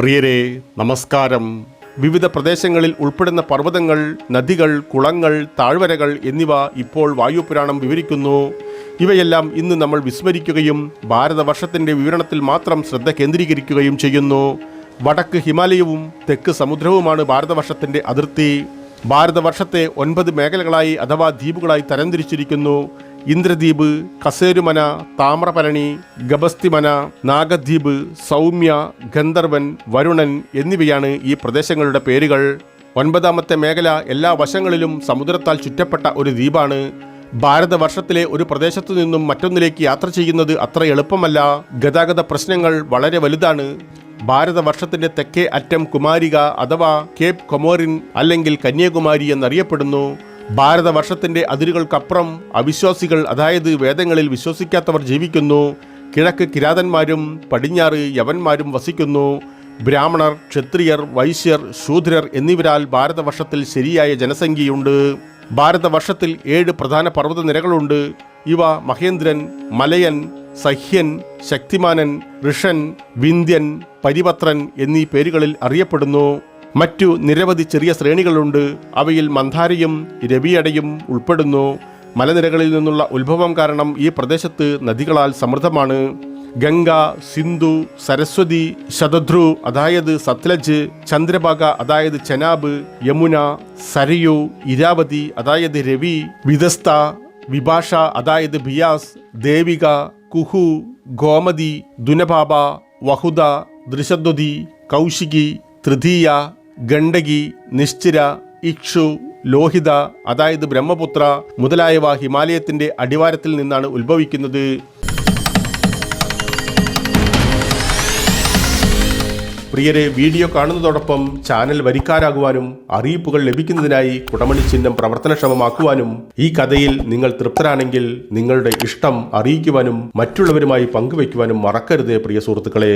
പ്രിയരെ നമസ്കാരം. വിവിധ പ്രദേശങ്ങളിൽ ഉൾപ്പെടുന്ന പർവതങ്ങൾ നദികൾ കുളങ്ങൾ താഴ്വരകൾ എന്നിവ ഇപ്പോൾ വായുപുരാണം വിവരിക്കുന്നു. ഇവയെല്ലാം ഇന്ന് നമ്മൾ വിസ്മരിക്കുകയും ഭാരതവർഷത്തിന്റെ വിവരണത്തിൽ മാത്രം ശ്രദ്ധ കേന്ദ്രീകരിക്കുകയും ചെയ്യുന്നു. വടക്ക് ഹിമാലയവും തെക്ക് സമുദ്രവുമാണ് ഭാരതവർഷത്തിന്റെ അതിർത്തി. ഭാരതവർഷത്തെ ഒൻപത് മേഖലകളായി അഥവാ ദ്വീപുകളായി തരംതിരിച്ചിരിക്കുന്നു. ഇന്ദ്രദ്വീപ് കസേരുമന താമ്രപരണി ഗബസ്തിമന നാഗദ്വീപ് സൗമ്യ ഗന്ധർവൻ വരുണൻ എന്നിവയാണ് ഈ പ്രദേശങ്ങളുടെ പേരുകൾ. ഒൻപതാമത്തെ മേഖല എല്ലാ വശങ്ങളിലും സമുദ്രത്താൽ ചുറ്റപ്പെട്ട ഒരു ദ്വീപാണ്. ഭാരതവർഷത്തിലെ ഒരു പ്രദേശത്തു നിന്നും മറ്റൊന്നിലേക്ക് യാത്ര ചെയ്യുന്നത് അത്ര എളുപ്പമല്ല. ഗതാഗത പ്രശ്നങ്ങൾ വളരെ വലുതാണ്. ഭാരതവർഷത്തിന്റെ തെക്കേ അറ്റം കുമാരിക അഥവാ കേപ് കൊമോറിൻ അല്ലെങ്കിൽ കന്യാകുമാരി എന്നറിയപ്പെടുന്നു. ഭാരതവർഷത്തിന്റെ അതിരുകൾക്കപ്പുറം അവിശ്വാസികൾ അതായത് വേദങ്ങളിൽ വിശ്വസിക്കാത്തവർ ജീവിക്കുന്നു. കിഴക്ക് കിരാതന്മാരും പടിഞ്ഞാറ് യവന്മാരും വസിക്കുന്നു. ബ്രാഹ്മണർ ക്ഷത്രിയർ വൈശ്യർ ശൂദ്രർ എന്നിവരാൽ ഭാരതവർഷത്തിൽ ശരിയായ ജനസംഖ്യയുണ്ട്. ഭാരതവർഷത്തിൽ ഏഴ് പ്രധാന പർവതനിരകളുണ്ട്. ഇവ മഹേന്ദ്രൻ മലയൻ സഹ്യൻ ശക്തിമാനൻ ഋഷൻ വിന്ധ്യൻ പരിപത്രൻ എന്നീ പേരുകളിൽ അറിയപ്പെടുന്നു. മറ്റു നിരവധി ചെറിയ ശ്രേണികളുണ്ട്. അവയിൽ മന്ധാരയും രവിയടയും ഉൾപ്പെടുന്നു. മലനിരകളിൽ നിന്നുള്ള ഉത്ഭവം കാരണം ഈ പ്രദേശത്ത് നദികളാൽ സമൃദ്ധമാണ്. ഗംഗ സിന്ധു സരസ്വതി ശതദ്രു അതായത് സത്ലജ് ചന്ദ്രഭാഗ അതായത് ചനാബ് യമുന സരയു ഇരാവതി അതായത് രവി വിദസ്ത വിഭാഷ അതായത് ബിയാസ് ദേവിക കുഹു ഗോമതി ദുനഭാബ വഹുദ ദൃശദ്വതി കൗശികി തൃതീയ ഗണ്ഡകി നിശ്ചിര ഇക്ഷു ലോഹിത അതായത് ബ്രഹ്മപുത്ര മുതലായവ ഹിമാലയത്തിന്റെ അടിവാരത്തിൽ നിന്നാണ് ഉത്ഭവിക്കുന്നത്. പ്രിയരെ വീഡിയോ കാണുന്നതോടൊപ്പം ചാനൽ വരിക്കാരാകുവാനും അറിയിപ്പുകൾ ലഭിക്കുന്നതിനായി കുടമണി ചിഹ്നം പ്രവർത്തനക്ഷമമാക്കുവാനും ഈ കഥയിൽ നിങ്ങൾ തൃപ്തരാണെങ്കിൽ നിങ്ങളുടെ ഇഷ്ടം അറിയിക്കുവാനും മറ്റുള്ളവരുമായി പങ്കുവയ്ക്കുവാനും മറക്കരുത് പ്രിയ സുഹൃത്തുക്കളെ.